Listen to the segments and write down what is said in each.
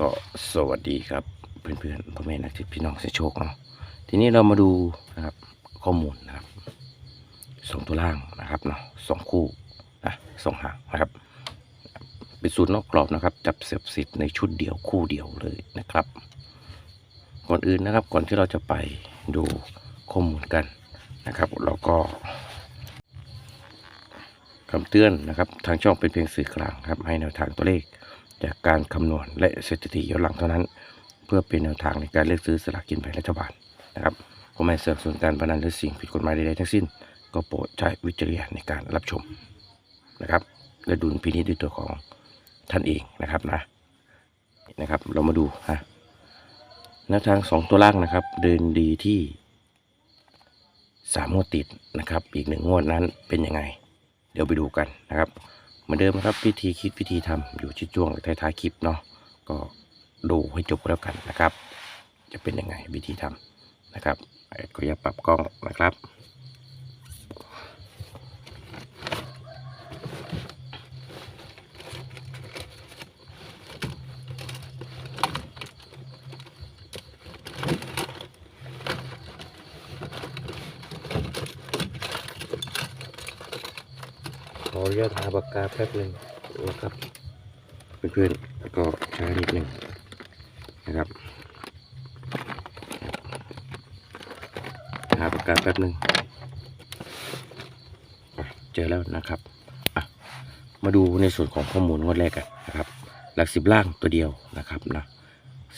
ก็สวัสดีครับเพื่อนๆพ่อแม่นักจิตพี่น้องเสียโชคเนาะทีนี้เรามาดูนะครับข้อมูลนะครับสองตัวล่างนะครับเนาะสองคู่นะสองหางนะครับเป็นสูตรนอกกรอบนะครับ จับเสียบสิทธิ์ในชุดเดียวคู่เดียวเลยนะครับ ก่อนอื่นนะครับก่อนที่เราจะไปดูข้อมูลกันนะครับ เราก็คำเตือนนะครับ ทางช่องเป็นเพียงสื่อกลางครับ ให้แนวทางตัวเลข จากการคำนวณและสถิติย้อนหลังเท่านั้น เพื่อเป็นแนวทางในการเลือกซื้อสลากกินแบ่งรัฐบาลนะครับผมไม่สนับสนุนการพนันหรือสิ่งผิดกฎหมายใดๆทั้งสิ้น ก็โปรดใช้วิจารณญาณในการรับชมนะครับและดุลพินิจด้วยตัวของท่านเองนะครับนะนะครับ เรามาดูฮะแนวทางสองตัวล่างนะครับ เดินดีที่สามงวดติดนะครับ อีกหนึ่งงวดนั้นเป็นยังไง เดี๋ยวไปดูกันนะครับ มือนเดิมครับวิธีคิดวิธีทำอยู่ชิดช่วงท้ายๆคลิปเนาะก็ดูให้จบแล้วกันนะครับ จะเป็นยังไงวิธีทำนะครับเอ็ดก็อย่าปรับกล้องนะครับ ออนุญาตหาปากกาแป๊บหนึ่งนะครับเพื่อนๆแล้วก็ใช้นิดหนึ่งนะครับหาปากกาแป๊บหนึ่งเจอแล้วนะครับมาดูในส่วนของข้อมูลงวดแรกกันนะครับ หลักสิบล่างตัวเดียวนะครับนะ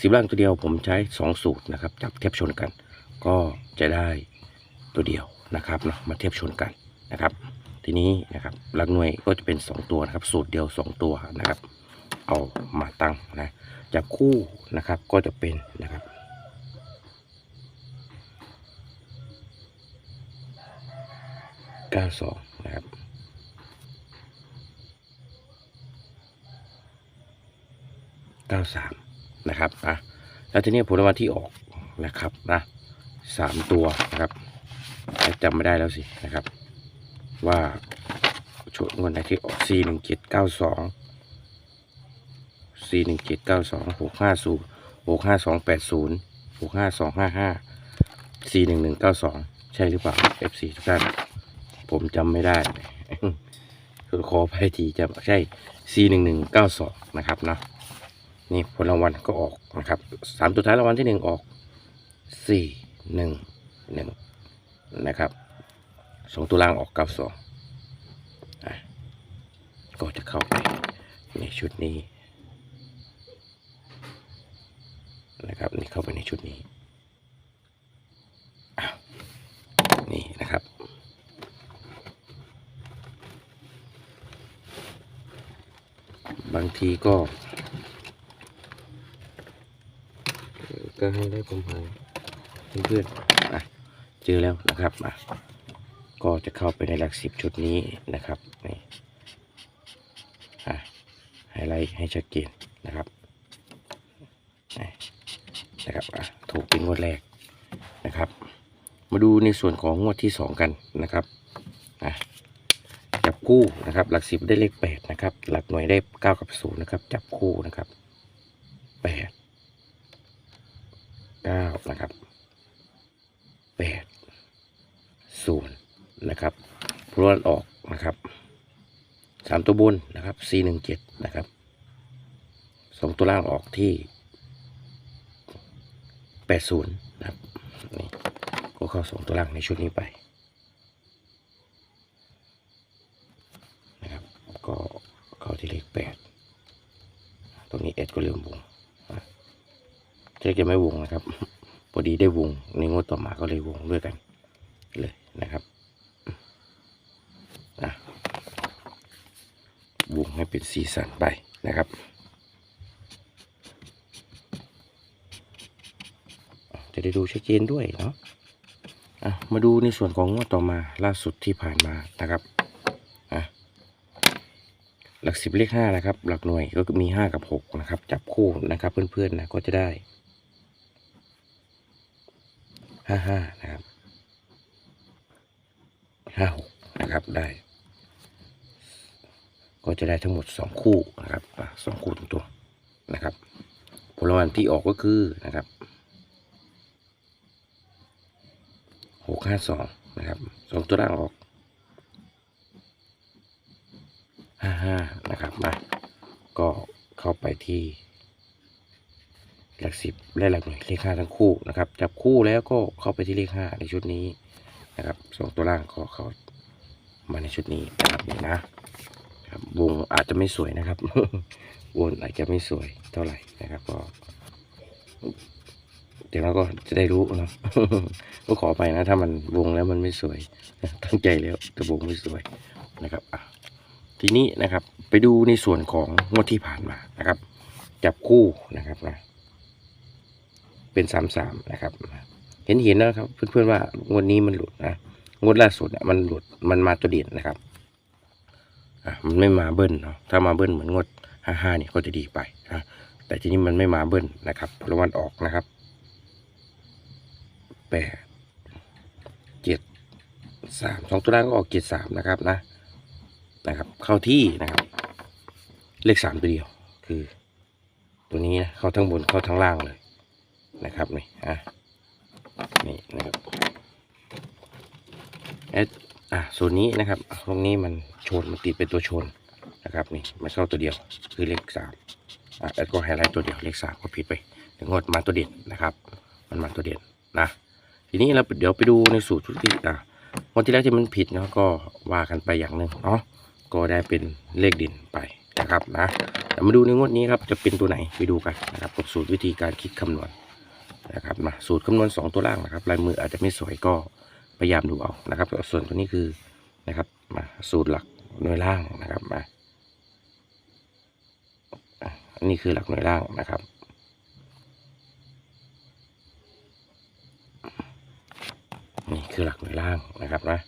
สิบล่างตัวเดียวผมใช้สองสูตรนะครับ จับเทียบชนกัน ก็จะได้ตัวเดียวนะครับเนาะมาเทียบชนกันนะครับ ทีนี้นะครับหลักหน่วยก็จะเป็น 2 ตัวนะครับ สูตรเดียว 2 ตัวนะครับ เอามาตั้งนะจับคู่นะครับก็จะเป็นนะครับ92นะครับ93นะครับอะแล้วทีนี้ผลรางวัลที่ออกนะครับนะสามตัวนะครับจำไม่ได้แล้วสินะครับ ว่าชุดงวดไหนที่ออก C หนึ่งเจ็ดเก้าสอง C หนึ่งเจ็ดเก้าสองหกห้าศูนย์หกห้าสองแปดศูนย์หกห้าสองห้าห้า C หนึ่งหนึ่งเก้าสองใช่หรือเปล่า FC ทุกท่านผมจำไม่ได้คือขอไปทีจะใช่ C หนึ่งหนึ่งเก้าสองนะครับเนาะนี่ผลรางวัลก็ออกนะครับสามตัวท้ายรางวัลที่หนึ่งออกสี่หนึ่งหนึ่งนะครับ สองตัวล่างออกเก้าสองก็จะเข้าไปในชุดนี้นะครับนี่เข้าไปในชุดนี้นี่นะครับบางทีก็ ก็ให้ได้ผมหายเพื่อนๆเจอแล้วนะครับอะ ก็จะเข้าไปในหลักสิบชุดนี้นะครับนี่อะไฮไลท์ให้ชัดเจนนะครับนี่นะครับอะถูกเป็นงวดแรกนะครับ มาดูในส่วนของงวดที่สองกันนะครับอะจับคู่นะครับหลักสิบได้เลขแปดนะครับหลักหน่วยได้เก้ากับศูนย์นะครับจับคู่นะครับแปดเก้านะครับแปดศูนย์ นะครับพลวนออกนะครับสามตัวบนนะครับสี่หนึ่งเจ็ดนะครับสองตัวล่างออกที่แปดศูนย์นะครับนี่ก็เข้าสองตัวล่างในชุดนี้ไปนะครับก็เข้าที่เลขแปดตรงนี้เอ็ดก็เริ่มวงอะเจ๊จะไม่วงนะครับ พอดีได้วงในงวดต่อมาก็เลยวงด้วยกันเลยนะครับ อะว งให้เป็นสีสันไปนะครับ จะได้ดูชัดเจนด้วยเนาะะมาดูในส่วนของงวดต่อมาล่าสุดที่ผ่านมานะครับหลักสิบเลขห้านะครับ หลักหน่วยก็มีห้ากับหกนะครับ จับคู่นะครับ เพื่อนๆนะก็จะได้ห้าห้านะครับห้าหกนะครับได้ ก็จะได้ทั้งหมดสองคู่นะครับสองคู่ตรงๆนะครับผลรางวัลที่ออกก็คือนะครับหกห้าสองนะครับสองตัวล่างออกห้าห้านะครับมาก็เข้าไปที่หลักสิบและหลักหน่วยเลขห้าทั้งคู่นะครับจับคู่แล้วก็เข้าไปที่เลขห้าในชุดนี้นะครับสองตัวล่างก็เข้ามาในชุดนี้นะครับนี่นะ ครับ วงอาจจะไม่สวยนะครับวนอาจจะไม่สวยเท่าไหร่นะครับ ก็ เดี๋ยวเราก็จะได้รู้เนาะก็ขอไปนะ ถ้ามันวงแล้วมันไม่สวยตั้งใจแล้วแต่วงไม่สวยนะครับทีนี้นะครับ ไปดูในส่วนของงวดที่ผ่านมานะครับ จับคู่นะครับนะเป็นสามสามนะครับ เห็นเห็นนะครับ เพื่อนๆว่างวดนี้มันหลุดนะงวดล่าสุดอะมันหลุดมันมาตัวเด่นนะครับ อะมันไม่มาเบิ้ลเนาะถ้ามาเบิ้ลเหมือนงวดห้าห้าเนี่ยก็จะดีไปนะแต่ทีนี้มันไม่มาเบิ้ลนะครับผลรางวัลออกนะครับแปดเจ็ดสามสองตัวล่างก็ออกเจ็ดสามนะครับนะนะครับ เข้าที่นะครับ เลขสามตัวเดียวคือ ตัวนี้นะเข้าทั้งบนเข้าทั้งล่างเลยนะครับนี่อะนี่นะครับเอสอะส่วนนี้นะครับตรงนี้มัน ชนมันติดเป็นตัวชนนะครับนี่มันเข้าตัวเดียวคือเลขสามอะแอดก็ไฮไลท์ตัวเดียวเลขสามก็ผิดไปถึงงดมาตัวเด่นนะครับ มันมาตัวเด่นนะทีนี้เราเดี๋ยวไปดูในสูตรทุกที่อะวันที่แล้วที่มันผิดเนาะก็ว่ากันไปอย่างหนึ่งเนาะก็ได้เป็นเลขด่นไปนะครับนะแต่มาดูในงวดนี้ครับจะเป็นตัวไหนไปดูกันนะครับกับสูตรวิธีการคิดคำนวณนะครับมาสูตรคำนวณ 2 ตัวล่างนะครับลายมืออาจจะไม่สวยก็พยายามดูเอานะครับ ส่วนตัวนี้คือนะครับมาสูตรหลัก หน่วยล่างนะครับมาอะอันนี้คือหลักหน่วยล่างนะครับ นี่คือหลักหน่วยล่างนะครับนะ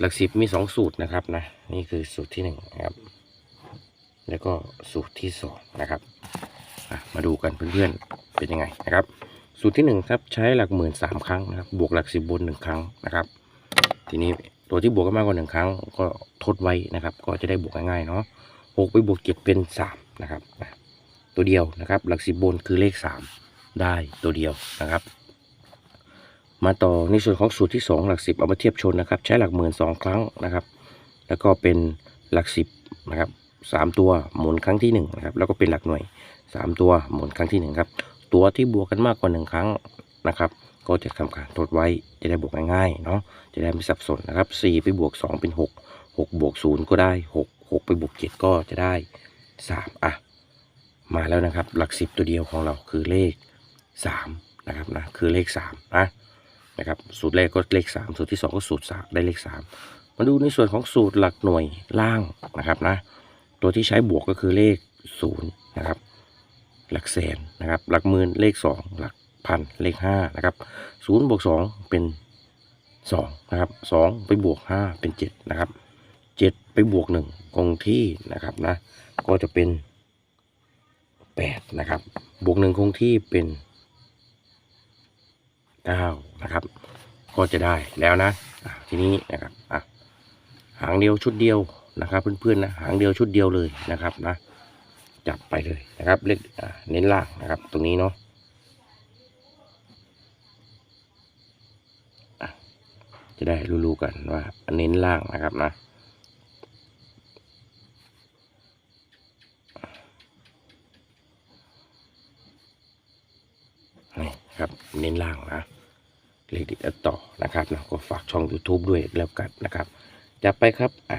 หลักสิบมีสองสูตรนะครับนะ นี่คือสูตรที่หนึ่งนะครับ แล้วก็สูตรที่สองนะครับมาดูกันเพื่อนๆเป็นยังไงนะครับ สูตรที่หนึ่งครับใช้หลักหมื่นสามครั้งนะครับ บวกหลักสิบบนหนึ่งครั้งนะครับ ทีนี้ ตัวที่บวกกันมากกว่าหนึ่งครั้ง ก็ทดไว้นะครับ ก็จะได้บวกง่ายๆเนาะหกไปบวกเจ็ดเป็นสามนะครับตัวเดียวนะครับ หลักสิบบนคือเลขสามได้ตัวเดียวนะครับ มาต่อในส่วนของสูตรที่สองหลักสิบเอามาเทียบชนนะครับ ใช้หลักหมื่นสองครั้งนะครับ แล้วก็เป็นหลักสิบนะครับสามตัวหมุนครั้งที่หนึ่งนะครับแล้วก็เป็นหลักหน่วยสามตัวหมุนครั้งที่หนึ่งครับตัวที่บวกกันมากกว่าหนึ่งครั้งนะครับ ก็จะทำการทดไว้จะได้บวกง่ายๆเนาะจะได้ไม่สับสนนะครับสี่ไปบวกสองเป็นหกหกบวกศูนย์ก็ได้หกหกไปบวกเจ็ดก็จะได้สามอะ มาแล้วนะครับ หลักสิบตัวเดียวของเราคือเลขสามนะครับนะคือเลขสามนะนะครับสูตรแรกก็เลขสามสูตรที่สองก็สูตรสามได้เลขสามมาดูในส่วนของสูตรหลักหน่วยล่างนะครับนะตัวที่ใช้บวกก็คือเลขศูนย์นะครับ หลักแสนนะครับ หลักหมื่นเลขสองหลัก พันเลขห้านะครับศูนย์บวกสองเป็นสองนะครับสองไปบวกห้าเป็นเจ็ดนะครับเจ็ดไปบวกหนึ่งคงที่นะครับนะก็จะเป็นแปดนะครับบวกหนึ่งคงที่เป็นเก้านะครับก็จะได้แล้วนะทีนี้นะครับอะหางเดียวชุดเดียวนะครับเพื่อนๆนะหางเดียวชุดเดียวเลยนะครับนะจับไปเลยนะครับเลขอ่าเน้นล่างนะครับตรงนี้เนาะ จะได้รู้ๆกันว่าเน้นล่างนะครับนะนี่ครับเน้นล่างนะเลขติดต่อนะครับนะก็ฝากช่อง YouTube ด้วยแล้วกันนะครับจับไปครับอะ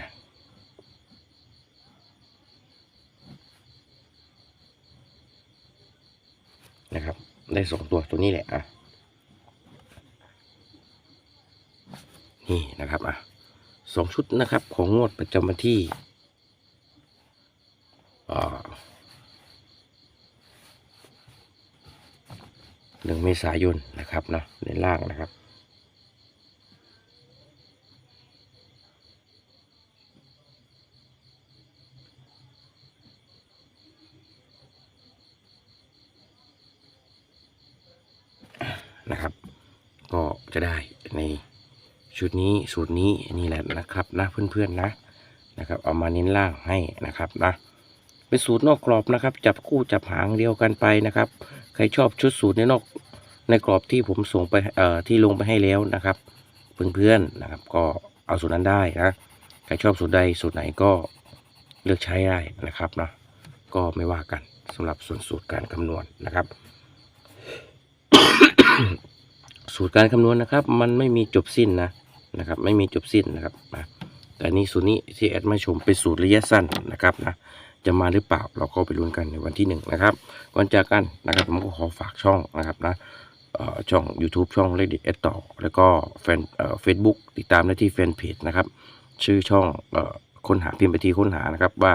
นะครับ ได้สองตัวตัวนี้แหละอะ นี่นะครับอะสองชุดนะครับของงวดประจำวันที่หนึ่งเมษายนนะครับเนาะในล่างนะครับนะครับ ก็จะได้ใน ชุดนี้สูตรนี้นี่แหละนะครับนะเพื่อนๆนะนะครับ เอามาเน้นล่างให้นะครับนะเป็นสูตรนอกกรอบนะครับ จับคู่จับหางเดียวกันไปนะครับ ใครชอบชุดสูตรในนอกในกรอบที่ผมส่งไปเอ่อที่ลงไปให้แล้วนะครับ เพื่อนๆนะครับ ก็เอาสูตรนั้นได้นะใครชอบสูตรใดสูตรไหนก็เลือกใช้ได้นะครับนะก็ไม่ว่ากันสำหรับส่วนสูตรการคำนวณนะครับ สูตรการคำนวณนะครับ มันไม่มีจบสิ้นนะ นะครับ ไม่มีจบสิ้นนะครับนะแต่นนี้สูตรนี้ที่แอดมาชมเป็นสูตรระยะสั้นนะครับนะจะมาหรือเปล่าเราก็ไปลุ้นกันในวันที่หนึ่งนะครับ ก่อนจากกันนะครับผมก็ขอฝากช่องนะครับนะช่อง YouTube ช่องเลดิเอตต่อ แล้วก็แฟนเฟซบุ๊กติดตามได้ที่แฟนเพจนะครับ ชื่อช่องอค้นหาพิมพ์ไปที่ค้นหานะครับว่า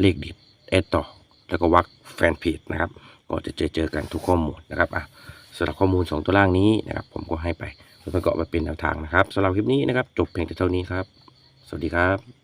เลขดิดเอตต่อ แล้วก็วักแฟนเพจนะครับ ก็จะเจอเจอกันทุกข้อมูลนะครับอะสำหรับข้อมูล 2 ตัวล่างนี้นะครับ ผมก็ให้ไป เพื่อประกอบมาเป็นแนวทางนะครับสำหรับคลิปนี้นะครับ จบเพียงแต่เท่านี้ครับ สวัสดีครับ